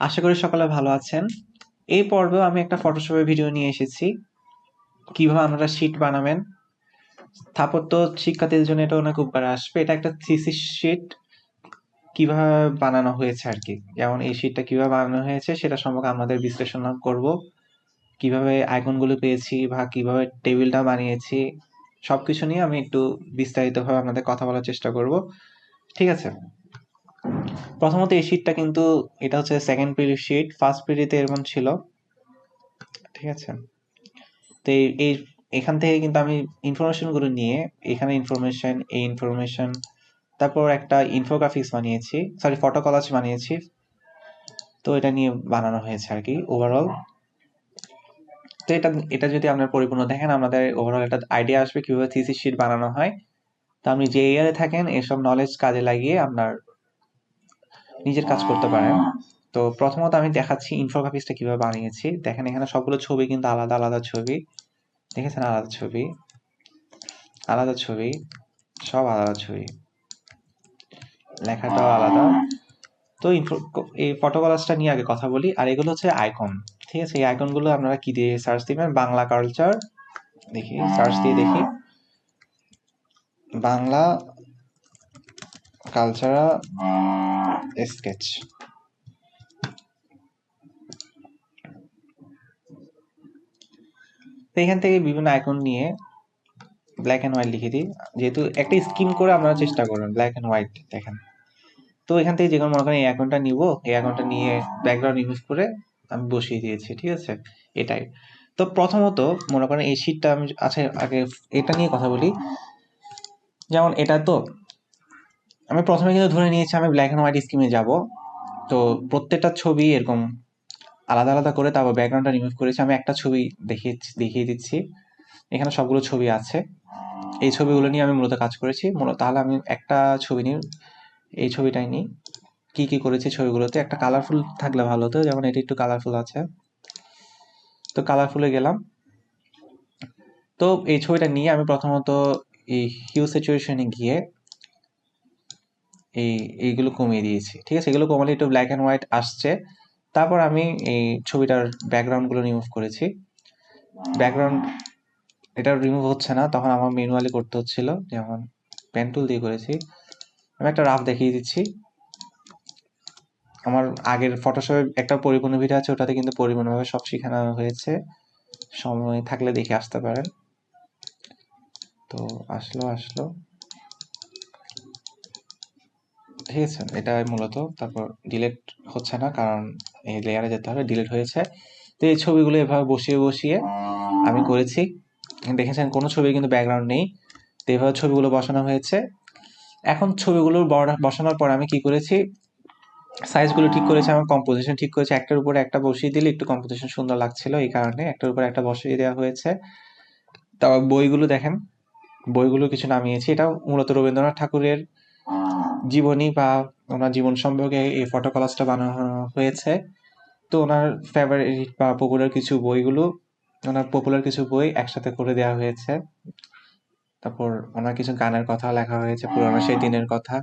আশা করি সকলে ভালো আছেন। এই পর্বেও আমি একটা ফটোশপের ভিডিও নিয়ে এসেছি। কীভাবে আপনারা শিট বানাবেন। স্থাপত্য শিক্ষার্থীদের জন্য এটা অনেক উপকারে আসবে। এটা একটা থিসিস শিট কীভাবে বানানো হয়েছে আর কি যেমন এই শিটটা কীভাবে বানানো হয়েছে, সেটা সম্পর্কে আমাদের বিশ্লেষণ করব। কীভাবে আইকনগুলো পেয়েছি বা কীভাবে টেবিলটা বানিয়েছি, সবকিছু নিয়ে আমি একটু বিস্তারিতভাবে আপনাদের কথা বলার চেষ্টা করব। ঠিক আছে? প্রথমত এই শীটটা কিন্তু, এটা হচ্ছে সেকেন্ড পিরিয়ড শীট ফার্স্ট পিরিয়ডে এরকম ছিল। ঠিক আছে? তো এই এখান থেকে কিন্তু আমি ইনফরমেশনগুলো নিয়ে, এখানে ইনফরমেশন এই ইনফরমেশন তারপর একটা ইনফোগ্রাফিক্স বানিয়েছি সরি ফটো কলাজ বানিয়েছি। তো এটা নিয়ে বানানো হয়েছে আর কি ওভারঅল তো এটা এটা যদি আপনার পরিপূর্ণ দেখেন, আমাদের ওভারঅল একটা আইডিয়া আসবে কীভাবে থিসিস শিট বানানো হয়। তো আপনি যে ইয়ারে থাকেন, এসব নলেজ কাজে লাগিয়ে আপনার নিজের কাজ করতে পারেন। তো প্রথমত আমি দেখাচ্ছি ইনফোগ্রাফিক্সটা কীভাবে বানিয়েছি। দেখেন এখানে সবগুলো ছবি কিন্তু আলাদা আলাদা ছবি। দেখেছেন? আলাদা ছবি। আলাদা ছবি। সব আলাদা ছবি। লেখাটাও আলাদা। তো এই ফটো কলাসটা নিয়ে আগে কথা বলি। আর এগুলো হচ্ছে আইকন ঠিক আছে? এই আইকনগুলো আপনারা কি দিয়ে সার্চ দিবেন? বাংলা কালচার দেখি সার্চ দিয়ে দেখি। বাংলা কালচারাল স্কেচ তো এখান থেকে বিভিন্ন আইকন নিয়ে ব্ল্যাক অ্যান্ড হোয়াইট লিখে দিই। যেহেতু একটা স্কিম করে আপনারা চেষ্টা করবেন ব্ল্যাক অ্যান্ড হোয়াইট দেখেন। তো এখান থেকে যে কোনো মনে করেন এই অ্যাকাউন্টটা নিব, এই অ্যাকাউন্টটা নিয়ে ব্যাকগ্রাউন্ড ইউজ করে আমি বসিয়ে দিয়েছি, ঠিক আছে? এটাই। তো প্রথমত মনে করেন এই শীটটা আমি আছে আগে এটা নিয়ে কথা বলি। যেমন এটা তো আমি প্রথমে কিন্তু ধরে নিয়েছি আমি ব্ল্যাক অ্যান্ড হোয়াইট স্কিমে যাব। তো প্রত্যেকটা ছবি এরকম আলাদা আলাদা করে তারপর ব্যাকগ্রাউন্ডটা রিমুভ করেছি, আমি একটা ছবি দেখিয়ে দেখিয়ে দিচ্ছি। এখানে সবগুলো ছবি আছে। এই ছবিগুলো নিয়ে আমি মূলত কাজ করেছি। মূলত তাহলে আমি একটা ছবি নিয়ে, এই ছবিটাই নিই। কি কি করেছি ছবিগুলোতে? একটা কালারফুল থাকলে ভালো হতো, যেমন এটি একটু কালারফুল আছে। তো কালারফুলে গেলাম। তো এই ছবিটা নিয়ে আমি প্রথমত এই হিউ সিচুয়েশনে গিয়ে এই, এইগুলো কমিয়ে দিয়েছি। ঠিক আছে? এগুলো কমালে একটু ব্ল্যাক অ্যান্ড হোয়াইট আসছে। তারপর আমি এই ছবিটার ব্যাকগ্রাউন্ডগুলো রিমুভ করেছি। ব্যাকগ্রাউন্ড এটা রিমুভ হচ্ছে না। তখন আমার ম্যানুয়ালি করতে হচ্ছিল। যেমন পেন টুল দিয়ে করেছি। আমি একটা রাফ দেখিয়ে দিচ্ছি। আমার আগের ফটোশপে একটা পরিপূর্ণ ভিডিও আছে। ওটাতে কিন্তু পরিপূর্ণভাবে সব শেখানো হয়েছে। সময় থাকলে দেখে আসতে পারেন। তো আসলো আসলো। ঠিক আছে এটা মূলত তারপর ডিলেট হচ্ছে না, কারণ এই লেয়ারে যেতে হবে ডিলেট হয়েছে। তো এই ছবিগুলো এভাবে বসিয়ে বসিয়ে আমি করেছি। দেখেছেন, কোনো ছবি কিন্তু ব্যাকগ্রাউন্ড নেই। তো এভাবে ছবিগুলো বসানো হয়েছে। এখন ছবিগুলো বসানোর পর আমি কি করেছি? সাইজগুলো ঠিক করেছি, আমার কম্পোজিশন ঠিক করেছে। একটার উপরে একটা বসিয়ে দিলে একটু কম্পোজিশন সুন্দর লাগছিল এই কারণে একটার উপরে একটা বসিয়ে দেওয়া হয়েছে। তারপর বইগুলো দেখেন, বইগুলো কিছু নামিয়েছি। এটা মূলত রবীন্দ্রনাথ ঠাকুরের জীবনী বা ওনার জীবন সম্পর্কে এই ফটো কলাসটা বানানো হয়েছে। তো ওনার ফেভারিট বা পপুলার কিছু বইগুলো, ওনার পপুলার কিছু বই একসাথে করে দেওয়া হয়েছে। তারপর ওনার কিছু গানের কথা লেখা হয়েছে, পুরোনো সেই দিনের কথা।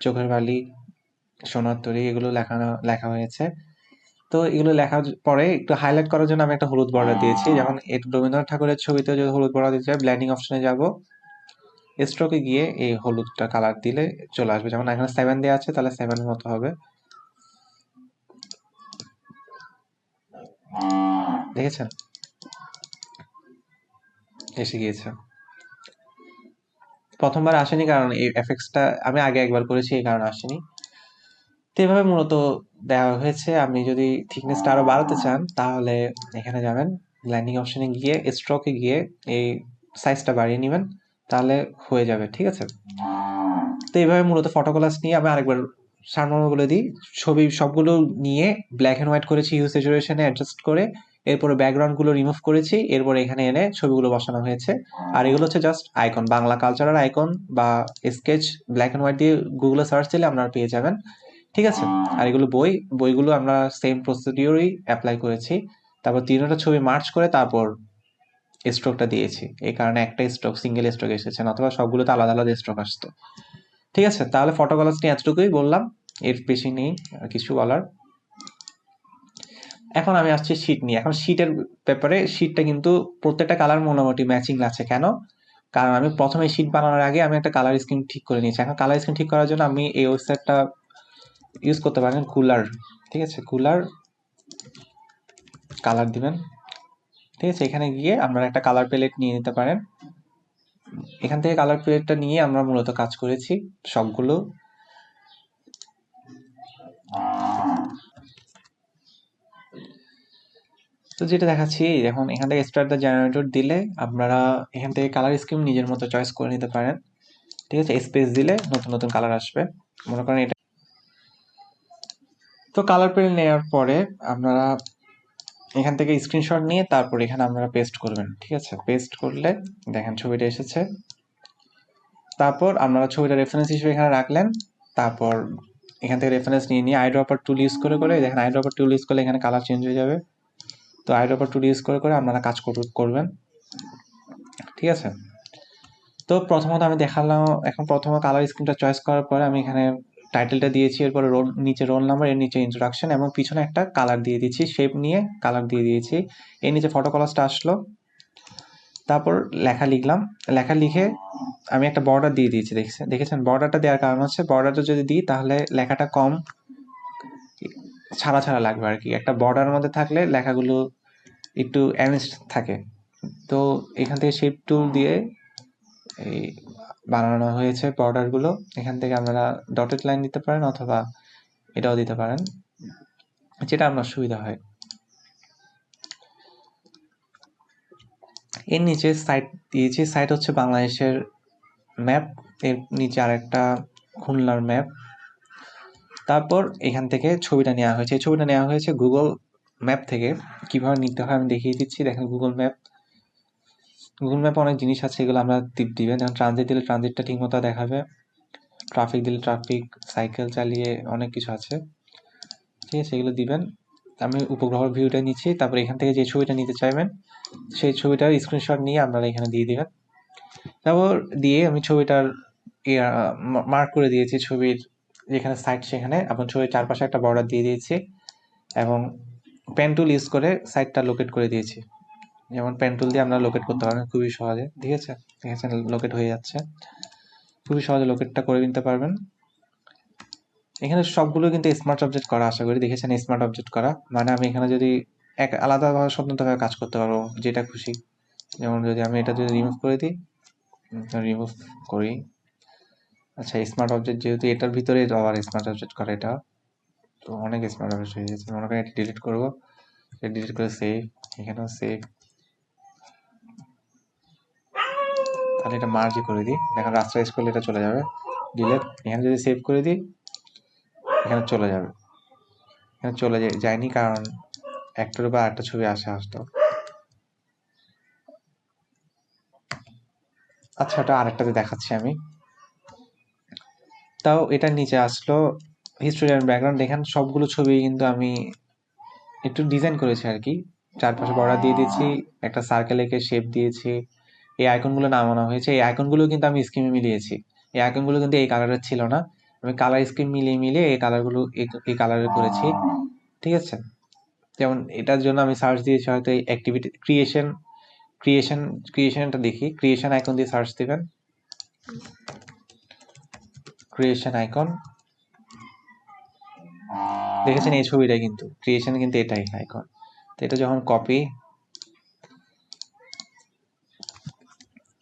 চোখের বালি, সোনার তরী, এগুলো লেখানো, লেখা হয়েছে। তো এগুলো লেখার পরে একটু হাইলাইট করার জন্য আমি একটা হলুদ বর্ডার দিয়েছি। যেমন রবীন্দ্রনাথ ঠাকুরের ছবিতে যদি হলুদ বর্ডার দিতে চাই ব্ল্যান্ডিং অপশনে যাব। স্ট্রোকে গিয়ে এই হলুদটা কালার দিলে চলে আসবে। যেমন এখানে সেভেন দেওয়া আছে, তাহলে সেভেন মতো হবে। দেখেছেন এসে গিয়েছে। প্রথমবার আসেনি কারণ এই এফেক্টসটা আমি আগে একবার করেছি, এই কারণে আসেনি। তো এভাবে মূলত দেওয়া হয়েছে। আপনি যদি থিকনেসটা আরও বাড়াতে চান, তাহলে এখানে যাবেন। ব্ল্যান্ডিং অপশনে গিয়ে স্ট্রোকে গিয়ে এই সাইজটা বাড়িয়ে নেবেন। তাহলে হয়ে যাবে, ঠিক আছে? তো এইভাবে মূলত ফটো ক্লাস নিয়ে আমি আরেকবার সারমর্ম বলে দিই। ছবি সবগুলো নিয়ে ব্ল্যাক অ্যান্ড হোয়াইট করেছি ইউ সিচুয়েশনে অ্যাডজাস্ট করে, এরপরে ব্যাকগ্রাউন্ডগুলো রিমুভ করেছি, এরপরে এখানে এনে ছবিগুলো বসানো হয়েছে। আর এগুলো হচ্ছে just icon Bangla cultural icon বা স্কেচ ব্ল্যাক অ্যান্ড হোয়াইট দিয়ে গুগলে সার্চ দিলে আপনারা পেয়ে যাবেন, ঠিক আছে? আর এগুলো বই, বইগুলো আমরা সেম প্রসিডিওরই অ্যাপ্লাই করেছি। তারপর তিনটা ছবি মার্চ করে তারপর স্ট্রোকটা দিয়েছি। এই কারণে একটা স্ট্রোক সিঙ্গেল স্ট্রোক এসেছে অথবা সবগুলোতে আলাদা আলাদা স্ট্রোক আসতো। ঠিক আছে, তাহলে ফটো নিয়ে এতটুকুই বললাম, এর বেশি নেই কিছু বলার। এখন আমি আসছি শীট নিয়ে। এখন শীটের ব্যাপারে শীটটা কিন্তু প্রত্যেকটা কালার মোটামুটি ম্যাচিং লাগছে কেন? কারণ আমি প্রথমে শীট বানানোর আগে আমি একটা কালার স্কিম ঠিক করে নিয়েছি। এখন কালার স্কিম ঠিক করার জন্য আমি এই ওয়েবসাইটটা ইউজ করতে পারেন কুলার ঠিক আছে কুলার কালার দিবেন। ঠিক আছে, এখানে গিয়ে আপনারা একটা কালার প্যালেট নিয়ে নিতে পারেন। এখান থেকে কালার প্যালেটটা নিয়ে আমরা মূলত কাজ করেছি সবগুলো। তো যেটা দেখাচ্ছি এখন এখান থেকে স্টার্ট দ্য জেনারেটর দিলে আপনারা এখান থেকে কালার স্কিম নিজের মতো চয়েস করে নিতে পারেন। ঠিক আছে স্পেস দিলে নতুন নতুন কালার আসবে। মনে করেন এটা। তো কালার প্যালেট নেওয়ার পরে আপনারা এখান থেকে স্ক্রিনশট নিয়ে তারপর এখানে আপনারা পেস্ট করবেন, ঠিক আছে? পেস্ট করলে, দেখেন ছবিটা এসেছে। তারপর আপনারা ছবিটা রেফারেন্স হিসেবে এখানে রাখলেন। তারপর এখান থেকে রেফারেন্স নিয়ে নিয়ে আইড্রপার টুল ইউজ করে করে, দেখেন আইড্রপার টুল ইউজ করলে এখানে কালার চেঞ্জ হয়ে যাবে। তো আইড্রপার টুল ইউজ করে করে আপনারা কাজ করবেন। ঠিক আছে? তো প্রথমত আমি দেখালাম, এখন প্রথম কালার স্ক্রিনটা চয়েস করার পরে আমি এখানে টাইটেলটা দিয়েছি, এরপরে রোল নিচে রোল নাম্বার এর নিচে ইন্ট্রোডাকশন এবং পিছনে একটা কালার দিয়ে দিয়েছি শেপ নিয়ে কালার দিয়ে দিয়েছি। এর নিচে ফটো কলাসটা আসলো। তারপর লেখা লিখলাম। লেখা লিখে আমি একটা বর্ডার দিয়ে দিয়েছি, দেখছেন? দেখেছেন? বর্ডারটা দেওয়ার কারণ হচ্ছে বর্ডারটা যদি দিই, তাহলে লেখাটা কম ছাড়া ছাড়া লাগবে আর কি একটা বর্ডার মধ্যে থাকলে লেখাগুলো একটু অ্যানেস্ট থাকে। তো এখান থেকে শেপ টুল দিয়ে এই বানানো হয়েছে বর্ডারগুলো এখান থেকে আপনারা ডটেড লাইন দিতে পারেন অথবা এটাও দিতে পারেন। যেটা আপনার সুবিধা হয়। এর নিচে সাইট দিয়েছি সাইট হচ্ছে বাংলাদেশের ম্যাপ এর নিচে আরেকটা খুলনার ম্যাপ তারপর এখান থেকে ছবিটা নেওয়া হয়েছে। ছবিটা নেওয়া হয়েছে গুগল ম্যাপ থেকে। কীভাবে নিতে হয় আমি দেখিয়ে দিচ্ছি। দেখেন গুগল ম্যাপ গুগল ম্যাপে অনেক জিনিস আছে, এগুলো আমরা টিপ দিবেন। যেমন ট্রানজিট দিলে ট্রানজিটটা ঠিক মতো দেখাবে। ট্রাফিক দিলে ট্রাফিক সাইকেল চালিয়ে অনেক কিছু আছে। ঠিক আছে, এগুলো দিবেন। আমি উপগ্রহের ভিউটা নিচ্ছি, তারপর এখান থেকে যে ছবিটা নিতে চাইবেন, সেই ছবিটার স্ক্রিনশট নিয়ে আপনারা এখানে দিয়ে দিবেন। তারপর দিয়ে আমি ছবিটার মার্ক করে দিয়েছি ছবির যেখানে সাইড সেখানে। আপনার ছবির চারপাশে একটা বর্ডার দিয়ে দিয়েছি এবং পেন টুল ইউজ করে সাইডটা লোকেট করে দিয়েছি। যেমন পেন টুল দিয়ে আমরা লোকেট করতে পারবেন খুবই সহজে, ঠিক আছে? দেখেছেন লোকেট হয়ে যাচ্ছে। খুবই সহজে লোকেটটা করে নিতে পারবেন। এখানে সবগুলো কিন্তু স্মার্ট অবজেক্ট করা, আশা করি দেখেছেন স্মার্ট অবজেক্ট করা। মানে আমি এখানে যদি এক আলাদাভাবে স্বতন্ত্রভাবে কাজ করতে পারব, যেটা খুশি। যেমন যদি আমি এটা যদি রিমুভ করে দিই রিমুভ করি। আচ্ছা স্মার্ট অবজেক্ট যেহেতু এটার ভিতরে আবার স্মার্ট অবজেক্ট করা এটা, তো অনেক স্মার্ট অবজেক্ট হয়ে গেছে। মনে করেন এটা ডিলিট করব। ডিলিট করে সেভ এখানেও সেভ তাহলে এটা মার্জি করে দিই। দেখেন রাস্তা করলে এটা চলে যাবে। ডিলেট এখানে যদি সেভ করে দিই, এখানে চলে যাবে। এখানে চলে যায়নি কারণ একটার বা আরেকটা ছবি আসে, আসতো। আচ্ছা ওটা আরেকটাতে দেখাচ্ছি আমি। তাও এটার নিচে আসলো। হিস্টোরি অ্যান্ড ব্যাকগ্রাউন্ড দেখেন সবগুলো ছবি কিন্তু আমি একটু ডিজাইন করেছি আর কি। চারপাশে বর্ডার দিয়ে দিয়েছি, একটা সার্কেল এঁকে শেপ দিয়েছি। এই আইকনগুলো নামানো হয়েছে। এই আইকনগুলো কিন্তু আমি স্কিমে মিলিয়েছি। এই আইকনগুলো কিন্তু এই কালারের ছিল না। আমি কালার স্কিম মিলিয়ে মিলিয়ে এই কালারগুলো এই কালারের করেছি। ঠিক আছে? যেমন এটার জন্য আমি সার্চ দিয়েছি হয়তো এই অ্যাক্টিভিটি ক্রিয়েশন ক্রিয়েশন ক্রিয়েশনটা দেখি। ক্রিয়েশন আইকন দিয়ে সার্চ দিবেন। ক্রিয়েশন আইকন দেখেছেন এই ছবিটা কিন্তু? ক্রিয়েশন কিন্তু এটাই আইকন তো এটা যখন কপি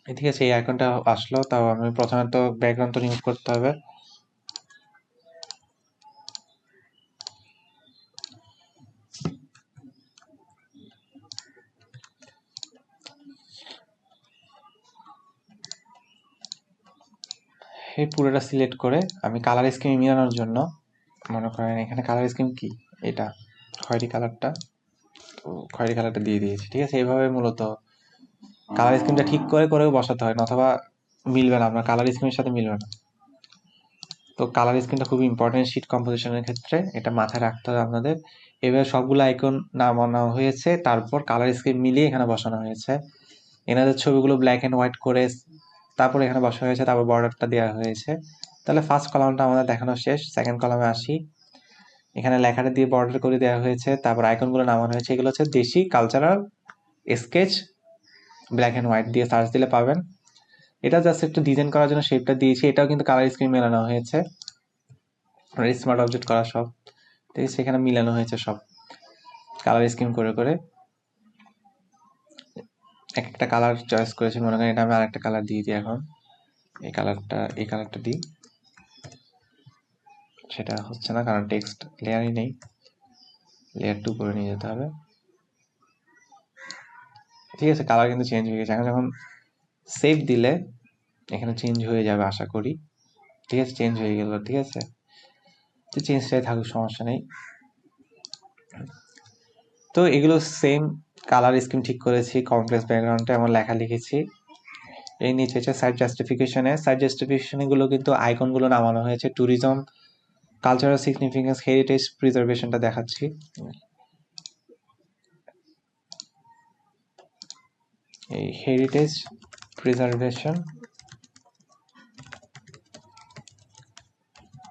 ঠিক আছে, এই আইকনটা আসলো, তাও আমি প্রথমে তো ব্যাকগ্রাউন্ড তো রিমুভ করতে হবে। এই পুরোটা সিলেক্ট করে আমি কালার স্কিমে মিলানোর জন্য, মনে করেন এখানে কালার স্কিম কি? এটা, খয়েরি কালারটা তো খয়েরি কালারটা দিয়ে দিয়েছি, ঠিক আছে? এইভাবে মূলত কালার স্কিমটা ঠিক করে করেও বসাতে হয় অথবা মিলবে না, আপনার কালার স্কিমের সাথে মিলবে না। তো কালার স্কিমটা খুবই ইম্পর্টেন্ট শিট কম্পোজিশনের ক্ষেত্রে, এটা মাথায় রাখতে হবে আপনাদের। এবার সবগুলো আইকন নামানো হয়েছে, তারপর কালার স্কিম মিলিয়ে এখানে বসানো হয়েছে। এনাদের ছবিগুলো ব্ল্যাক অ্যান্ড হোয়াইট করে তারপর এখানে বসা হয়েছে, তারপর বর্ডারটা দেওয়া হয়েছে। তাহলে ফার্স্ট কলামটা আমাদের দেখানো শেষ সেকেন্ড কলামে আসি। এখানে লেখাটা দিয়ে বর্ডার করে দেওয়া হয়েছে, তারপর আইকনগুলো নামানো হয়েছে, এগুলো হচ্ছে দেশি cultural sketch black and white দিয়ে সার্চ দিলে পাবেন। এটা জাস্ট একটু ডিজাইন করার জন্য শেপটা দিয়েছি। এটাও কিন্তু কালার স্ক্রিন মেলানো হয়েছে। স্মার্ট অবজেক্ট করা সব। ঠিক সেখানে মিলানো হয়েছে সব। কালার স্কিম করে করে। এক একটা কালার চয়েস করেছি। মনে করেন এটা আমি আরেকটা কালার দিয়ে দিই এখন। এই কালারটা এই কালারটা দিই। সেটা হচ্ছে না, কারণ টেক্সট লেয়ারই নেই। লেয়ার টু করে নিয়ে যেতে হবে। ঠিক আছে কালার কিন্তু চেঞ্জ হয়ে গেছে। এখন যখন সেভ দিলে, এখানে চেঞ্জ হয়ে যাবে আশা করি। ঠিক আছে চেঞ্জ হয়ে গেল, ঠিক আছে? তো চেঞ্জটাই থাকুক, সমস্যা নেই। তো এগুলো সেম কালার স্কিম ঠিক করেছি কমপ্লেক্স ব্যাকগ্রাউন্ডে এমন লেখা লিখেছি। এই নিচে হচ্ছে সাইট জাস্টিফিকেশনে সাইট জাস্টিফিকেশনে গুলো কিন্তু আইকনগুলো নামানো হয়েছে। ট্যুরিজম কালচারাল সিগনিফিকেন্স হেরিটেজ প্রিজার্ভেশনটা দেখাচ্ছি। এই হেরিটেজ প্রিজার্ভেশন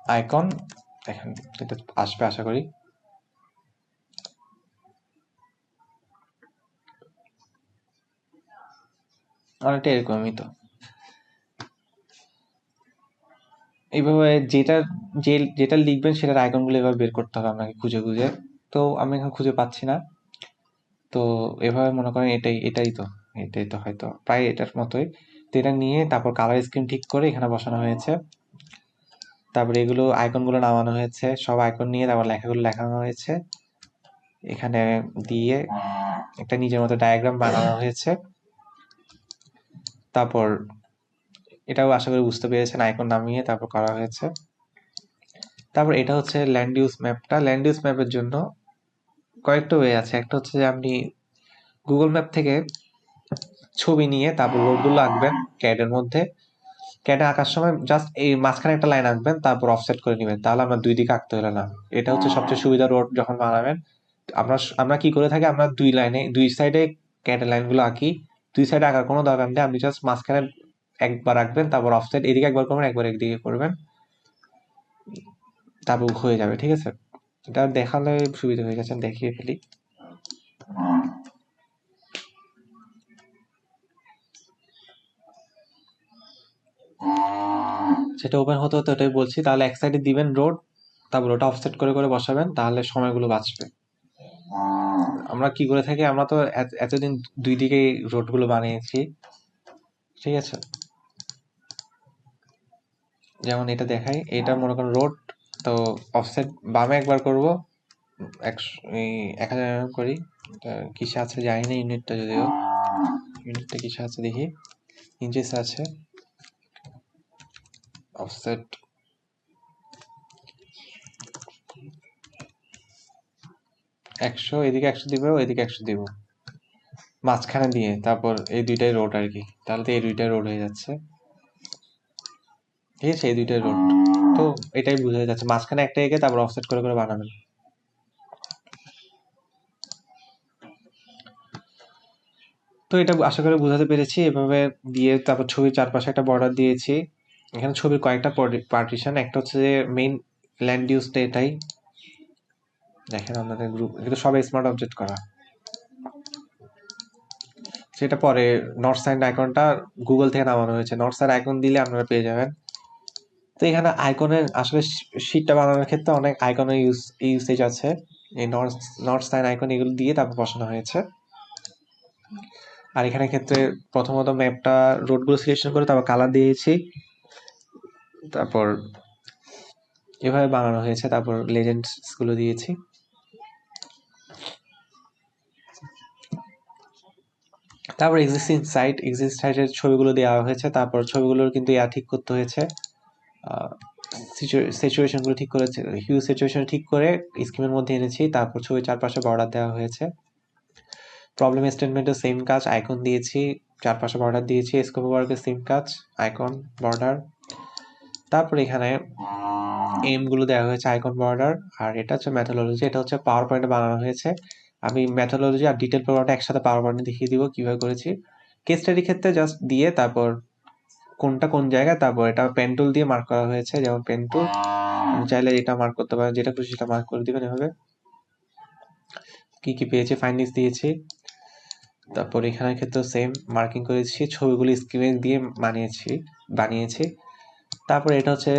আইকন দেখেন, এটা আসবে আশা করি। অনেকটা এরকমই তো। এইভাবে যেটা, যে, যেটা লিখবেন সেটার আইকনগুলো এবার বের করতে হবে আপনাকে খুঁজে খুঁজে। তো আমি এখন খুঁজে পাচ্ছি না। তো এভাবে মনে করেন এটাই এটাই তো। এটাই তো হয়তো। প্রায় এটার মতোই। তো এটা নিয়ে তারপর কালার স্ক্রিন ঠিক করে এখানে বসানো হয়েছে। তারপরে এগুলো আইকনগুলো নামানো হয়েছে। সব আইকন নিয়ে তারপর লেখাগুলো লেখানো হয়েছে। এখানে দিয়ে একটা নিজের মতো ডায়াগ্রাম বানানো হয়েছে। তারপর এটাও আশা করি বুঝতে পেরেছেন আইকন নামিয়ে তারপর করা হয়েছে। তারপর এটা হচ্ছে ল্যান্ড ইউজ ম্যাপটা ল্যান্ড ইউজ ম্যাপের জন্য কয়েকটা ওয়ে আছে। একটা হচ্ছে যে আপনি গুগল ম্যাপ থেকে ছবি নিয়ে তারপর রোডগুলো আঁকবেন ক্যাডের মধ্যে। ক্যাডে আঁকার সময় জাস্ট এই মাঝখানে একটা লাইন আঁকবেন, তারপর অফসেট করে নেবেন। তাহলে আমরা দুই দিকে আঁকতে হলে না। এটা হচ্ছে সবচেয়ে সুবিধা রোড যখন বানাবেন। আমরা আমরা কি করে থাকি, আমরা দুই লাইনে দুই সাইডে ক্যাডের লাইনগুলো আঁকি। দুই সাইডে আঁকার কোনো দরকার নেই, আপনি জাস্ট মাঝখানে একবার আঁকবেন, তারপর অফসেট এদিকে একবার করবেন, একবার একদিকে করবেন। তারপর হয়ে যাবে, ঠিক আছে? এটা দেখালে সুবিধা হয়ে গেছে দেখিয়ে ফেলি। সেটা ওপেন হতে হতে ওটাই বলছি, তাহলে এক সাইডে দিবেন রোড তারপর ওটা অফসেট করে করে বসাবেন, তাহলে সময়গুলো বাঁচবে। আমরা কি করে থাকি, আমরা তো এতদিন দুই দিকে রোডগুলো বানিয়েছি, ঠিক আছে? যেমন এটা দেখাই, এটা মনে করেন রোড তো অফসেট বামে একবার করব, এক হাজার করি কিসে আছে জানি না ইউনিটটা যদিও ইউনিটটা কিসে আছে দেখি ইঞ্চেস আছে। অফসেট একশো, এদিকে একশো দিব এদিকে একশো দিব। মাঝখানে দিয়ে, তারপর এই দুইটাই রোড আর কি। তাহলে তো এই দুইটাই রোড হয়ে যাচ্ছে। ঠিক আছে, এই দুইটাই রোড তো এটাই বোঝা যাচ্ছে। মাঝখানে একটা এঁকে তারপর অফসেট করে করে বানাবেন। তো এটা আশা করি বোঝাতে পেরেছি। এভাবে দিয়ে তারপর ছবির চারপাশে একটা বর্ডার দিয়েছি। এখানে ছবির কয়েকটা পার্টিশন একটা হচ্ছে যে মেইন ল্যান্ড ইউজটা এটাই। দেখেন আমাদের গ্রুপ এগুলো সবাই স্মার্ট অবজেক্ট করা। সেটা পরে নর্থ সাইড আইকনটা গুগল থেকে নামানো হয়েছে। নর্থ সাইড আইকন দিলে আপনারা পেয়ে যাবেন। তো এখানে আইকনের আসলে শীটটা বানানোর ক্ষেত্রে অনেক আইকনের ইউজ ইউসেজ আছে। এই নর্থ নর্থ সাইন আইকন এগুলো দিয়ে তারপর বসানো হয়েছে। আর এখানে ক্ষেত্রে প্রথমত ম্যাপটা রোডগুলো সিলেকশন করে তারপর কালার দিয়েছি। তারপর এভাবে বানানো হয়েছে, তারপর লেজেন্ডসগুলো দিয়েছি। তারপর এক্সিস্টিং সাইট এক্সিস্ট সাইটের ছবিগুলো দেওয়া হয়েছে, তারপর ছবিগুলোর কিন্তু ইয়া ঠিক করতে হয়েছে। সিচুয়েশনগুলো ঠিক করেছে হিউ সিচুয়েশন ঠিক করে স্কিমের মধ্যে এনেছি, তারপর ছবির চারপাশে বর্ডার দেওয়া হয়েছে। প্রবলেম স্টেটমেন্টের সেম কাজ আইকন দিয়েছি, চারপাশে বর্ডার দিয়েছি স্কোপ ওয়ার্কের সেম কাজ আইকন বর্ডার তারপর এখানে এমগুলো দেওয়া হয়েছে আইকন বর্ডার, আর এটা হচ্ছে ম্যাথোলজি এটা হচ্ছে পাওয়ার পয়েন্টে বানানো হয়েছে। আমি ম্যাথোলজি আর ডিটেল প্রোগ্রামটা একসাথে পাওয়ার পয়েন্টে দেখিয়ে দিব কীভাবে করেছি। কেস স্টাডি ক্ষেত্রে জাস্ট দিয়ে তারপর কোনটা কোন জায়গায়, তারপর এটা পেন টুল দিয়ে মার্ক করা হয়েছে, যেমন পেন টুল চাইলে এটা মার্ক করতে পারেন যেটা খুশি সেটা মার্ক করে দিবেন এভাবে। কি কি পেয়েছি ফাইন্ডিংস দিয়েছি। তারপর এখানের ক্ষেত্রে সেম মার্কিং করেছি, ছবিগুলি স্ক্রিনে দিয়ে বানিয়েছি বানিয়েছি। তারপর এটা হচ্ছে,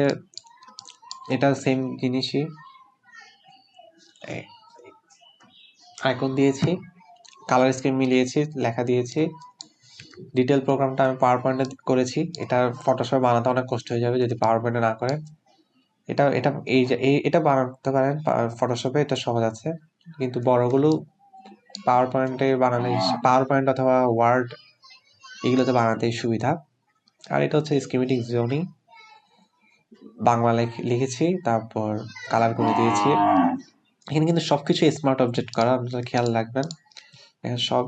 এটা সেম জিনিসই। আইকন দিয়েছি কালার স্ক্রিন মিলিয়েছি, লেখা দিয়েছি। ডিটেল প্রোগ্রামটা আমি পাওয়ার পয়েন্টে করেছি, এটা ফটোশপ বানাতে অনেক কষ্ট হয়ে যাবে যদি পাওয়ার পয়েন্টে না করেন এটা এটা, এই এটা বানাতে পারেন ফটোশপে এটা সহজ আছে। কিন্তু বড়গুলো পাওয়ার পয়েন্টে বানালে পাওয়ার পয়েন্ট অথবা ওয়ার্ড এগুলোতে বানাতে সুবিধা। আর এটা হচ্ছে স্কিমেটিক জোনিং বাংলা লিখেছি, তারপর কালার করে দিয়েছি। এখানে কিন্তু সবকিছু স্মার্ট অবজেক্ট করা, আপনারা খেয়াল রাখবেন। এখানে সব,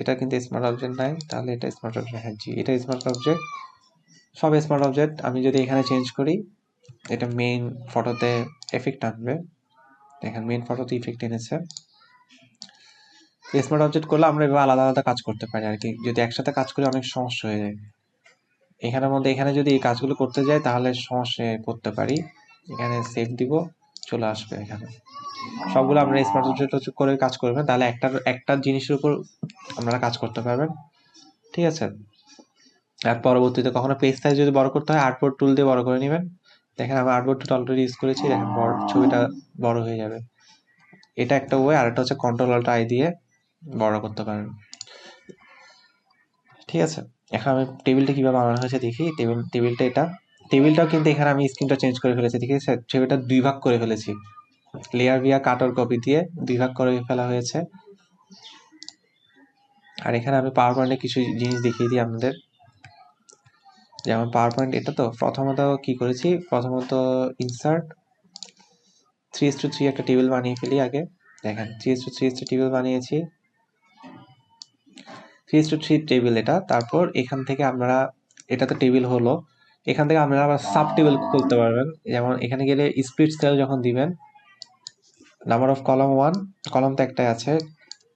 এটা কিন্তু স্মার্ট অবজেক্ট নাই, তাহলে এটা স্মার্ট অবজেক্ট হ্যাঁ জি, এটা স্মার্ট অবজেক্ট সব স্মার্ট অবজেক্ট আমি যদি এখানে চেঞ্জ করি, এটা মেইন ফটোতে এফেক্ট আনবে। দেখেন মেইন ফটোতে ইফেক্ট এনেছে। স্মার্ট অবজেক্ট করলে আমরা এভাবে আলাদা আলাদা কাজ করতে পারি আর কি। যদি একসাথে কাজ করি, অনেক সমস্যা হয়ে যায়। এখানের মধ্যে এখানে যদি এই কাজগুলো করতে যাই, তাহলে সমস্যায় পড়তে পারি। এখানে সেভ দিব, চলে আসবে এখানে। সবগুলো আমরা স্মার্ট অবজেক্ট করে কাজ করবেন, তাহলে একটা একটা জিনিসের উপর আপনারা কাজ করতে পারবেন। ঠিক আছে? আর পরবর্তীতে কখনো পেজ সাইজ যদি বড় করতে হয় আর্টবোর্ড টুল দিয়ে বড় করে নেবেন। দেখেন আমি আর্টবোর্ড টুল অলরেডি ইউজ করেছি, দেখেন বড়, ছবিটা বড় হয়ে যাবে। এটা একটা ওয়ে আর একটা হচ্ছে কন্ট্রোল আই দিয়ে বড় করতে পারেন। ঠিক আছে? এখন আমি টেবিলটা কীভাবে বানানো হয়েছে দেখি, টেবিল, টেবিলটা এটা, টেবিলটাও কিন্তু এখানে আমি স্ক্রিনটা চেঞ্জ করে ফেলেছি আছে ছবিটা দুই ভাগ করে ফেলেছি। লেয়ার ভিয়া কাটর কপি দিয়ে দুই ভাগ করে ফেলা হয়েছে। আর এখানে আমি পাওয়ার পয়েন্টে কিছু জিনিস দেখিয়ে দিই আপনাদের। যেমন পাওয়ার পয়েন্ট এটা তো, প্রথমত কি করেছি, প্রথমত ইনসার্ট থ্রি টু থ্রি একটা টেবিল বানিয়ে ফেলি আগে। দেখেন three two three two table বানিয়েছি। থ্রি টু থ্রি টেবিল এটা। তারপর এখান থেকে আমরা এটা তো টেবিল হলো। এখান থেকে আপনারা আবার সাব টেবিল খুলতে পারবেন। যেমন এখানে গেলে স্পিড স্কেল যখন দিবেন number of column one column তো একটাই আছে।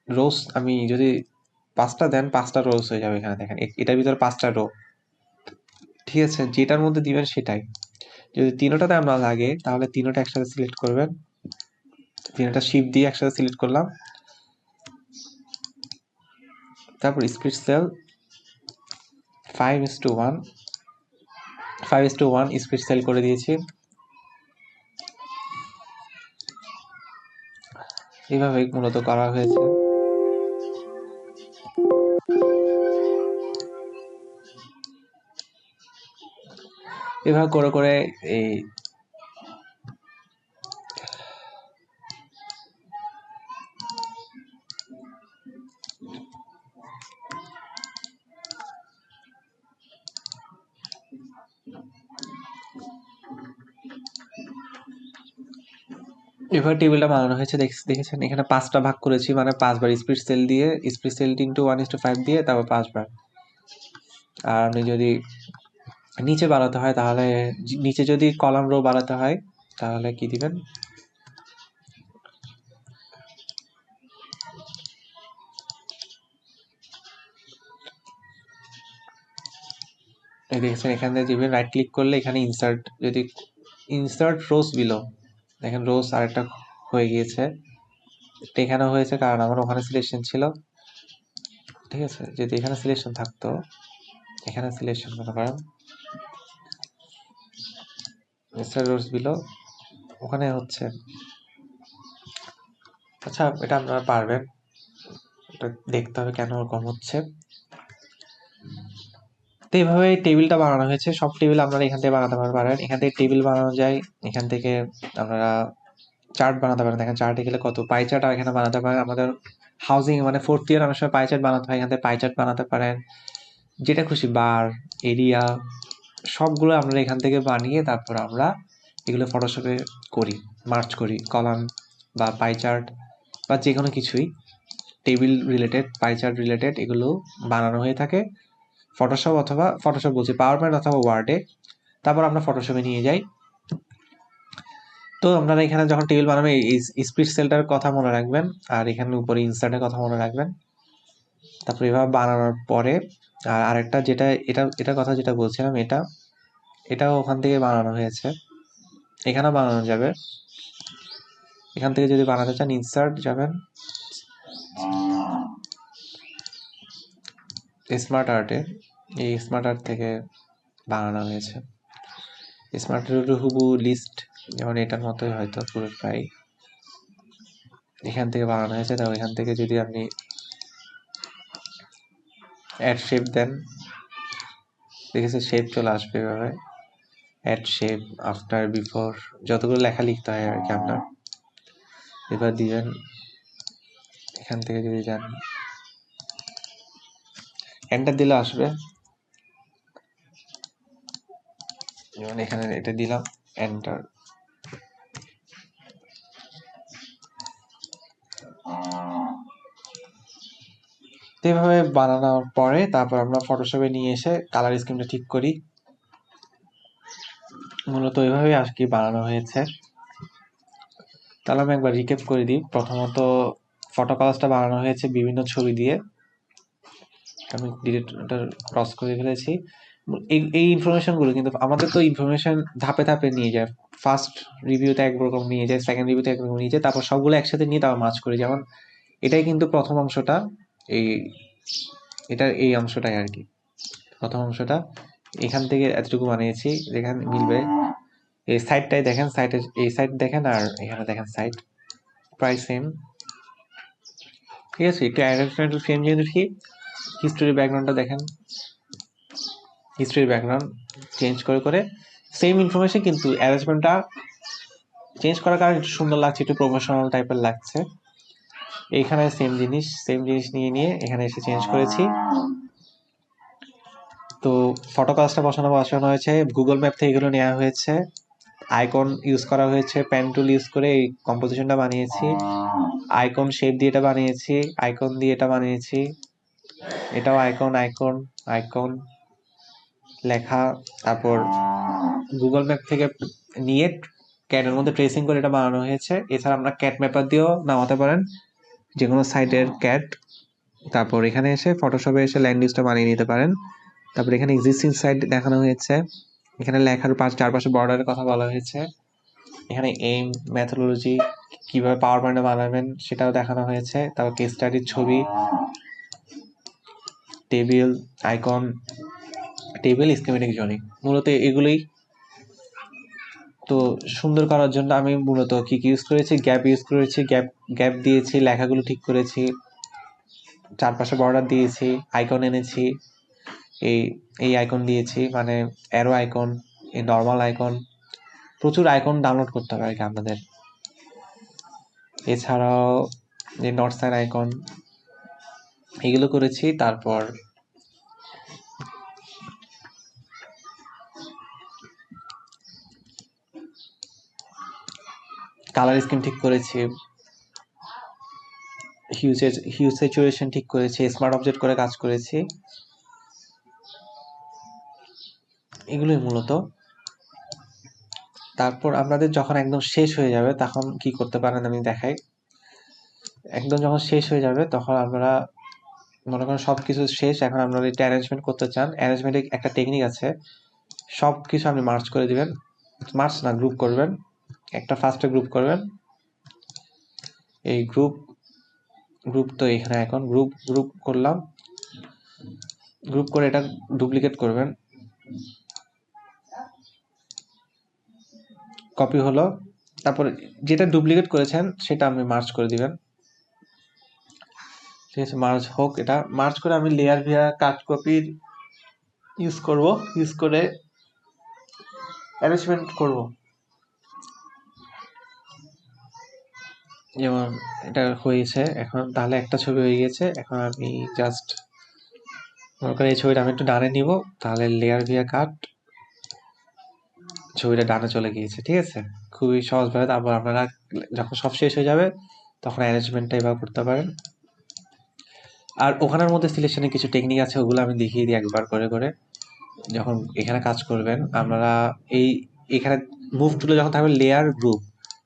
রোজ আমি যদি পাঁচটা দেন, পাঁচটা রোজ হয়ে যাবে এখানে দেখেন। এটার ভিতরে পাঁচটা রো ঠিক আছে, যেটার মধ্যে দিবেন সেটাই। যদি তিনোটাতে আমরা লাগে তাহলে তিনোটা একসাথে সিলেক্ট করবেন। তিনোটা শিপ দিয়ে একসাথে সিলেক্ট করলাম। তারপর split cell five is two one five two one split cell করে দিয়েছি। এইভাবে মূলত করা হয়েছে। এভাবে করে করে এই এবার টেবিলটা বানানো হয়েছে দেখেছেন? এখানে পাঁচটা ভাগ করেছি মানে পাঁচবার স্পিড সেল দিয়ে split cell into one is two five দিয়ে, তারপর পাঁচবার। আর আপনি যদি নিচে বানাতে হয়, তাহলে নিচে যদি কলাম রো বানাতে হয়, তাহলে কি দিবেন? দেখেছেন, এখানে দিবেন রাইট ক্লিক করলে এখানে ইনসার্ট যদি ইনসার্ট রোজ বিলো দেখেন রোজ আরেকটা হয়ে গিয়েছে। এখানে হয়েছে, কারণ আমার ওখানে সিলেকশন ছিল। ঠিক আছে, যদি এখানে সিলেকশন থাকতো, এখানে সিলেকশন মনে করেন রোজ বিলো ওখানে হচ্ছে। আচ্ছা এটা আপনারা পারবেন। এটা দেখতে হবে কেন ওরকম হচ্ছে। তো এইভাবে টেবিলটা বানানো হয়েছে। সব টেবিল আপনারা এখান থেকে বানাতে পারেন এখান থেকে টেবিল বানানো যায়, এখান থেকে আপনারা চার্ট বানাতে পারেন। দেখেন চার্টে গেলে কত পাই চার্ট আর এখানে বানাতে পারেন আমাদের হাউজিং মানে ফোর্থ ইয়ার অনেক সময় পাই চার্ট বানাতে হয়। এখান থেকে পাই চার্ট বানাতে পারেন। যেটা খুশি বার এরিয়া সবগুলো আমরা এখান থেকে বানিয়ে তারপর আমরা এগুলো ফটোশপে করি মার্চ করি। কলাম বা পাই চার্ট বা যে কোনো কিছুই table related pie chart related এগুলো বানানো হয়ে থাকে। ফটোশপ অথবা ফটোশপ বলছি পাওয়ার পয়েন্ট অথবা ওয়ার্ডে তারপর আমরা ফটোশপে নিয়ে যাই। তো আপনারা এখানে যখন টেবিল বানাবেন স্পিড সেলটার কথা মনে রাখবেন, আর এখানে উপরে ইনসার্টের কথা মনে রাখবেন। তারপর এভাবে বানানোর পরে, আর আরেকটা যেটা, এটা, এটার কথা যেটা বলছিলাম, এটা, এটাও ওখান থেকে বানানো হয়েছে। এখানেও বানানো যাবে। এখান থেকে যদি বানাতে চান ইনসার্ট যাবেন। স্মার্ট আর্টে এই স্মার্ট আর্ট থেকে বানানো হয়েছে। স্মার্ট আর্টের হুবু লিস্ট যেমন এটার মতোই হয়তো পুরো প্রায় এখান থেকে বানানো হয়েছে। তো এখান থেকে যদি আপনি অ্যাড শেপ দেন, দেখেছে শেপ চলে আসবে এভাবে। অ্যাড শেপ আফটার বিফোর যতগুলো লেখা লিখতে হয় আর কি আপনার। এবার দিবেন এখান থেকে যদি যান এন্টার দিলে আসবে। যেমন এখানে এটা দিলাম এন্টার এভাবে বানানোর পরে তারপর আমরা ফটোশপে নিয়ে এসে কালার স্কিমটা ঠিক করি। মূলত এভাবেই আর কি বানানো হয়েছে। তাহলে আমি একবার রিকেপ করে দিই। প্রথমত ফটো কালার্সটা বানানো হয়েছে বিভিন্ন ছবি দিয়ে। আমি ডিরেক্টর ক্রস করে ফেলেছি। এই এই ইনফরমেশনগুলো কিন্তু আমাদের তো ইনফরমেশন ধাপে ধাপে নিয়ে যায়। ফার্স্ট রিভিউতে একরকম নিয়ে যায় সেকেন্ড রিভিউতে একরকম নিয়ে যায়, তারপর সবগুলো একসাথে নিয়ে তারপর মাছ করি। যেমন এটাই কিন্তু প্রথম অংশটা, এই এটার এই অংশটাই আর কি। প্রথম অংশটা, এখান থেকে এতটুকু বানিয়েছি যেখানে মিলবে। এই সাইডটাই দেখেন সাইডের এই সাইড দেখেন আর এখানে দেখেন সাইড প্রায় সেম ঠিক আছে, একটু অ্যারেঞ্জমেন্টাল ফ্রেম যেহেতু ঠিক হিস্টোরি ব্যাকগ্রাউন্ডটা দেখেন। হিস্ট্রির ব্যাকগ্রাউন্ড চেঞ্জ করে করে সেম ইনফরমেশন কিন্তু অ্যারেঞ্জমেন্টটা চেঞ্জ করার কারণে একটু সুন্দর লাগছে, একটু প্রফেশনাল টাইপের লাগছে। এইখানে সেম জিনিস সেম জিনিস নিয়ে নিয়ে এখানে এসে চেঞ্জ করেছি। তো ফটো কাজটা বসানো বসানো হয়েছে গুগল ম্যাপ থেকে এগুলো নেওয়া হয়েছে। আইকন ইউজ করা হয়েছে টুল ইউজ করে এই কম্পোজিশনটা বানিয়েছি। আইকন শেপ দিয়ে এটা বানিয়েছি আইকন দিয়ে এটা বানিয়েছি। এটাও আইকন আইকন আইকন লেখা, তারপর গুগল ম্যাপ থেকে নিয়ে ক্যাটের মধ্যে ট্রেসিং করে এটা বানানো হয়েছে। এছাড়া আপনার ক্যাট ম্যাপার দিয়েও নামাতে পারেন যে কোনো সাইটের ক্যাট তারপর এখানে এসে ফটোশপে এসে ল্যান্ড ইউজটা বানিয়ে নিতে পারেন। তারপর এখানে এক্সিস্টিং সাইট দেখানো হয়েছে। এখানে লেখার পাশ, চারপাশে বর্ডারের কথা বলা হয়েছে। এখানে এম ম্যাথোলজি কীভাবে পাওয়ার পয়েন্টে বানাবেন সেটাও দেখানো হয়েছে। তারপর কেস স্টাডির ছবি টেবিল আইকন টেবিল স্কিমেটিক জনি মূলত এগুলোই। তো সুন্দর করার জন্য আমি মূলত কি কি ইউজ করেছি? গ্যাপ ইউজ করেছি গ্যাপ গ্যাপ দিয়েছি, লেখাগুলো ঠিক করেছি, চারপাশে বর্ডার দিয়েছি আইকন এনেছি, এই এই আইকন দিয়েছি মানে অ্যারো আইকন এই নর্মাল আইকন প্রচুর আইকন ডাউনলোড করতে হবে আর কি আপনাদের এছাড়াও যে নর্থ সাইড আইকন এগুলো করেছি, তারপর কালার স্কিম ঠিক করেছি হিউজের হিউজ স্যাচুরেশন ঠিক করেছি স্মার্ট অবজেক্ট করে কাজ করেছি। এগুলোই মূলত। তারপর আপনাদের যখন একদম শেষ হয়ে যাবে, তখন কি করতে পারেন আমি দেখাই। একদম যখন শেষ হয়ে যাবে, তখন আমরা মনে করেন সব কিছু শেষ, এখন আপনারা এটা অ্যারেঞ্জমেন্ট করতে চান অ্যারেঞ্জমেন্টে একটা টেকনিক আছে সব কিছু আপনি মার্চ করে দিবেন। মার্চ না গ্রুপ করবেন। একটা ফার্স্টে গ্রুপ করবেন। এই গ্রুপ গ্রুপ তো এখানে এখন গ্রুপ গ্রুপ করলাম। গ্রুপ করে এটা ডুপ্লিকেট করবেন। কপি হলো। তারপর যেটা ডুপ্লিকেট করেছেন, সেটা আপনি মার্চ করে দিবেন। ঠিক আছে মার্চ হোক এটা। মার্চ করে আমি লেয়ার ভিয়া কাট কপির ইউজ করব। ইউজ করে অ্যারেঞ্জমেন্ট করব। যেমন এটা হয়েছে, এখন তাহলে একটা ছবি হয়ে গেছে। এখন আমি জাস্ট মনে করি এই ছবিটা আমি একটু ডানে নিব, তাহলে লেয়ার ভিয়া কাট ছবিটা ডানে চলে গিয়েছে, ঠিক আছে? খুবই সহজভাবে। তারপর আপনারা যখন সব শেষ হয়ে যাবে, তখন অ্যারেঞ্জমেন্টটা এভাবে করতে পারেন। আর ওখানের মধ্যে সিলেকশনের কিছু টেকনিক আছে, ওগুলো আমি দেখিয়ে দিই একবার করে করে। যখন এখানে কাজ করবেন, আপনারা এই এখানে মুভ টুলে যখন থাকবে লেয়ার গ্রুপ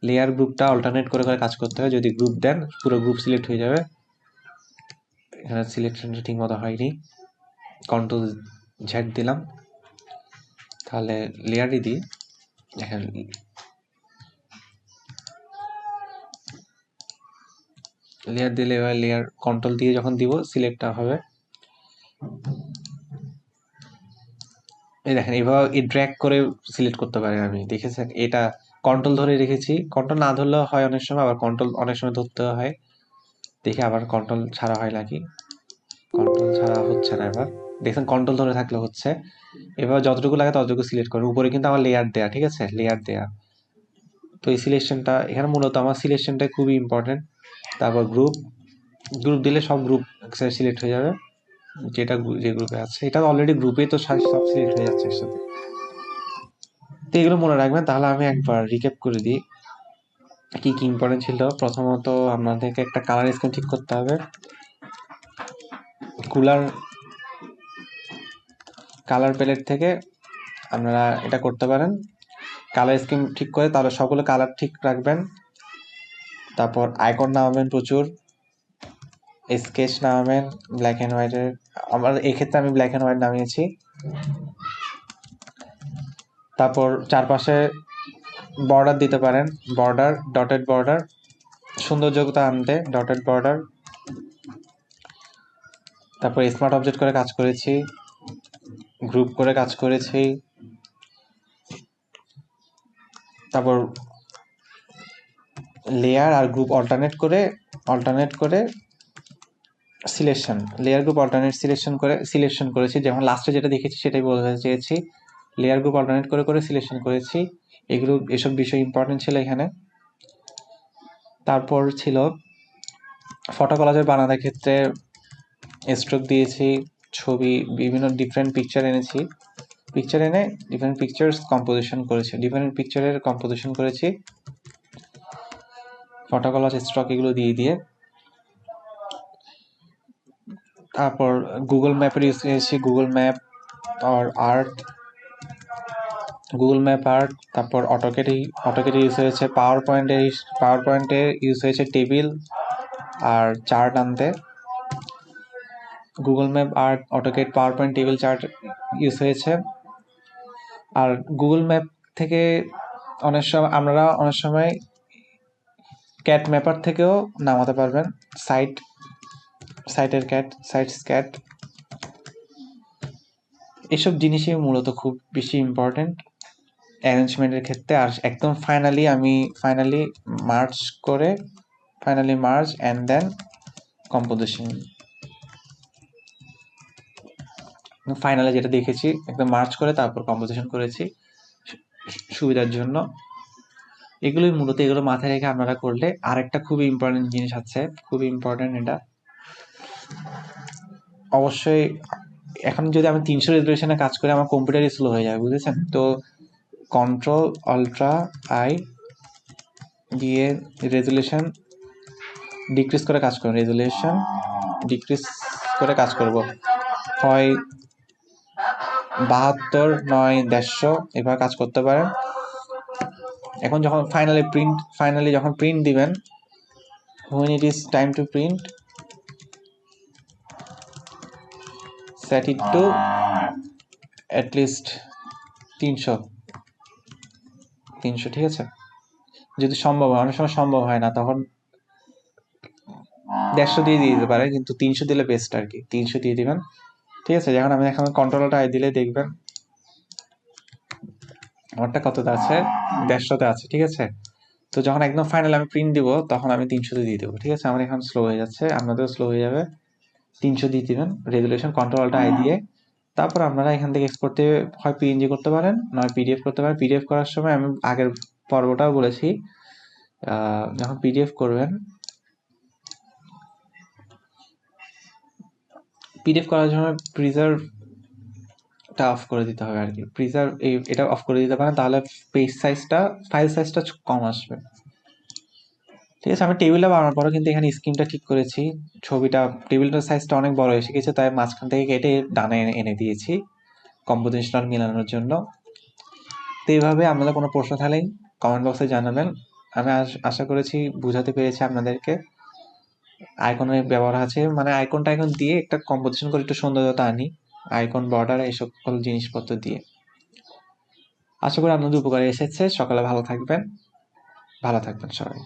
লেয়ার গ্রুপটা অল্টারনেট করে করে কাজ করতে হয় যদি গ্রুপ দেন, পুরো গ্রুপ সিলেক্ট হয়ে যাবে। এখানে সিলেকশনটা ঠিক মতো হয়নি। কন্ট্রোল ঝ্যাট দিলাম। তাহলে লেয়ারই দিই। দেখেন লেয়ার দিলে এবার লেয়ার কন্ট্রোল দিয়ে যখন দিব সিলেক্টটা হবে। এই দেখেন এভাবে এই ড্র্যাগ করে সিলেক্ট করতে পারি আমি দেখেছেন? এটা কন্ট্রোল ধরে রেখেছি। কন্ট্রোল না ধরলেও হয় অনেক সময়, আবার কন্ট্রোল অনেক সময় ধরতে হয়। দেখে আবার কন্ট্রোল ছাড়া হয় নাকি? কন্ট্রোল ছাড়া হচ্ছে না এবার। দেখছেন কন্ট্রোল ধরে থাকলে হচ্ছে। এবার যতটুকু লাগে ততটুকু সিলেক্ট করুন। উপরে কিন্তু আমার লেয়ার দেয়া, ঠিক আছে? লেয়ার দেয়া। তো এই সিলেকশনটা এখানে মূলত আমার সিলেকশনটা খুবই ইম্পর্টেন্ট তারপর গ্রুপ গ্রুপ দিলে সব গ্রুপ সিলেক্ট হয়ে যাবে। যেটা যে গ্রুপে আছে। এটা অলরেডি গ্রুপে তো সব সিলেক্ট হয়ে যাচ্ছে তো এগুলো মনে রাখবেন। তাহলে আমি একবার রিক্যাপ করে দিই কি কি ইম্পর্টেন্ট ছিল। প্রথমত আপনাদেরকে একটা কালার স্কিম ঠিক করতে হবে। কুলার কালার প্যালেট থেকে আপনারা এটা করতে পারেন। কালার স্কিম ঠিক করে তাহলে সকলে কালার ঠিক রাখবেন। তারপর আইকন নামাবেন প্রচুর, স্কেচ নামাবেন ব্ল্যাক অ্যান্ড হোয়াইটের আমার এক্ষেত্রে আমি ব্ল্যাক অ্যান্ড হোয়াইট নামিয়েছি। তারপর চারপাশে বর্ডার দিতে পারেন বর্ডার ডটেড বর্ডার সৌন্দর্যতা আনতে ডটেড বর্ডার তারপর স্মার্ট অবজেক্ট করে কাজ করেছি গ্রুপ করে কাজ করেছি। তারপর লেয়ার আর গ্রুপ অল্টারনেট করে অল্টারনেট করে selection layer group alternate selection করে সিলেকশন করেছি। যেমন লাস্টে যেটা দেখেছি সেটাই বলতে চেয়েছি। লেয়ার গ্রুপ অল্টারনেট করে করে সিলেকশন করেছি। এগুলো এসব বিষয় ইম্পর্টেন্ট ছিল এখানে। তারপর ছিল ফটো কলাজের বানানোর ক্ষেত্রে স্ট্রোক দিয়েছি, ছবি, বিভিন্ন ডিফারেন্ট পিকচার এনেছি। পিকচার এনে ডিফারেন্ট পিকচার্স কম্পোজিশন করেছি ডিফারেন্ট পিকচারের কম্পোজিশন করেছি। ফটো কলাজ স্ট্রক এগুলো দিয়ে দিয়ে তারপর গুগল ম্যাপের ইউজ করেছি গুগল ম্যাপ আর আর্ট গুগল ম্যাপ আর্ট তারপর অটোকেট অটোকেটে ইউজ হয়েছে পাওয়ার পয়েন্টে পাওয়ার পয়েন্টে ইউজ হয়েছে টেবিল আর চার্ট আনতে। Google map art AutoCAD PowerPoint table chart use হয়েছে। আর গুগল ম্যাপ থেকে অনেক সময় আমরা অনেক সময় ক্যাট ম্যাপার থেকেও নামাতে পারবেন। সাইট সাইটের ক্যাট সাইট স্ক্যাট এসব জিনিসই মূলত খুব বেশি ইম্পর্টেন্ট অ্যারেঞ্জমেন্টের ক্ষেত্রে আর একদম ফাইনালি আমি ফাইনালি মার্চ করে finally merge and then composition ফাইনালে যেটা দেখেছি, একদম মার্চ করে তারপর কম্পোজিশন করেছি। সুবিধার জন্য। এগুলোই মূলত, এগুলো মাথায় রেখে আপনারা করলে আরেকটা খুবই ইম্পর্টেন্ট জিনিস আছে, খুবই ইম্পর্টেন্ট এটা। অবশ্যই এখন যদি আমি তিনশো রেজলিউশনে কাজ করি, আমার কম্পিউটারই স্লো হয়ে যাবে, বুঝেছেন? তো কন্ট্রোল আলট্রা আই দিয়ে রেজুলেশন ডিক্রিজ করে কাজ করুন রেজুলেশন ডিক্রিজ করে কাজ করব। হয় বাহাত্তর, নয়, দেড়শো, এভাবে কাজ করতে পারেন। এখন যখন ফাইনালি প্রিন্ট ফাইনালি যখন প্রিন্ট দিবেন, when it is time to print it to at least তিনশো। তিনশো, ঠিক আছে? যদি সম্ভব হয়, অনেক সময় সম্ভব হয় না, তখন দেড়শো দিয়ে দিয়ে দিতে পারে কিন্তু তিনশো দিলে বেস্ট আর কি। তিনশো দিয়ে দিবেন। ঠিক আছে, যখন আমি এখন কন্ট্রোলটা আই দিলে দেখবেন আমারটা কততে আছে? দেড়শোতে আছে, ঠিক আছে? তো যখন একদম ফাইনাল আমি প্রিন্ট দিব, তখন আমি তিনশোতে দিয়ে দেবো, ঠিক আছে? আমার এখন স্লো হয়ে যাচ্ছে, আপনাদেরও স্লো হয়ে যাবে। তিনশো দিয়ে দিবেন রেজুলেশন কন্ট্রোলটা আই দিয়ে। তারপর আপনারা এখান থেকে এক্সপোর্ট হয় পিএনজি করতে পারেন, নয় পিডিএফ করতে পারেন। পিডিএফ করার সময় আমি আগের পর্বটাও বলেছি যখন পিডিএফ করবেন পিডিএফ করার সময় প্রিজার্ভ টা অফ করে দিতে হবে আর কি প্রিজার্ভ এই এটা অফ করে দিতে পারেন তাহলে পেজ সাইজটা ফাইল সাইজটা কম আসবে। ঠিক আছে, আমি টেবিলটা বানানোর পরে কিন্তু এখানে স্ক্রিনটা ঠিক করেছি। ছবিটা টেবিলটার সাইজটা অনেক বড় এসে গেছে, তাই মাঝখান থেকে কেটে ডানে এনে- দিয়েছি। কম্পোজিশনাল মেলানোর জন্য। তো এইভাবে আপনাদের কোনো প্রশ্ন থাকলেই কমেন্ট বক্সে জানাবেন। আমি আশ- আশা করেছি বুঝাতে পেরেছি আপনাদেরকে। আইকনের ব্যবহার আছে মানে আইকনটা এখন দিয়ে একটা কম্পোজিশন করে একটু সৌন্দর্যতা আনি। আইকন, বর্ডার, এই সকল জিনিসপত্র দিয়ে। আশা করি আপনাদের উপকারে এসেছে। সকালে ভালো থাকবেন। ভালো থাকবেন সবাই।